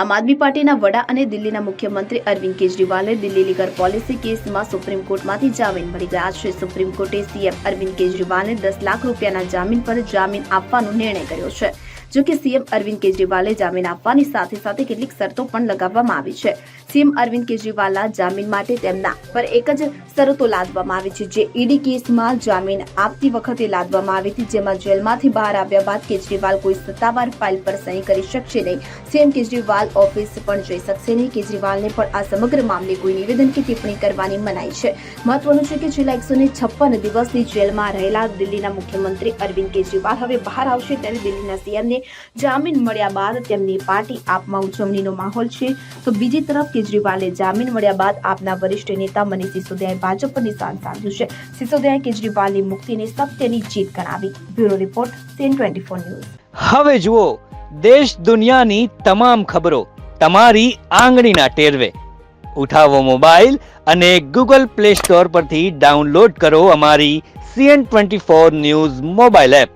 આમ આદમી પાર્ટીના વડા અને દિલ્હીના મુખ્યમંત્રી અરવિંદ કેજરીવાલે દિલ્હી લીગર પોલિસી કેસમાં સુપ્રીમ કોર્ટમાંથી જામીન મળી ગયા છે. સુપ્રીમ કોર્ટે સીએમ અરવિંદ કેજરીવાલને દસ લાખ રૂપિયાના જામીન પર જામીન આપવાનો નિર્ણય કર્યો છે. જો કે સીએમ અરવિંદ કેજરીવાલે જામીન આપવાની સાથે સાથે કેટલીક શરતો પણ લગાવવામાં આવી છે. સીએમ અરવિંદ કેજરીવાલના જામીન માટે તેમના પર એક જ શરતો લાદવામાં આવી છે, જે ઈડી કેસમાં જામીન આપતી વખતે લાદવામાં આવી હતી, જેમાં જેલમાંથી બહાર આવ્યા બાદ કેજરીવાલ કોઈ સત્તાવાર ફાઇલ પર સહી કરી શકશે નહીં. સીએમ કેજરીવાલ ઓફિસ પણ જઈ શકશે નહીં. કેજરીવાલને પણ આ સમગ્ર મામલે કોઈ નિવેદન કે ટિપ્પણી કરવાની મનાઈ છે. મહત્વનું છે કે છેલ્લા એકસો છપ્પન દિવસની જેલમાં રહેલા દિલ્હીના મુખ્યમંત્રી અરવિંદ કેજરીવાલ હવે બહાર આવશે, ત્યારે દિલ્હીના સીએમને જામીન મળ્યા બાદ તેમની પાર્ટી આપમાં ઉજવણીનો માહોલ છે. તો બીજી તરફ કેજરીવાલે જામીન મળ્યા બાદ આપના વરિષ્ઠ નેતા મનીષ સિસોદિયાએ ભાજપ પર નિશાન સાધ્યું છે. સિસોદિયાએ કેજરીવાલની મુક્તિને સત્યની જીત ગણાવી. Bureau report CN twenty four news. હવે જુઓ, દેશ દુનિયાની તમામ ખબરો તમારી આંગળીના ટેરવે. ઉઠાવો મોબાઈલ અને ગૂગલ પ્લે સ્ટોર પરથી ડાઉનલોડ કરો અમારી CN twenty four news mobile app.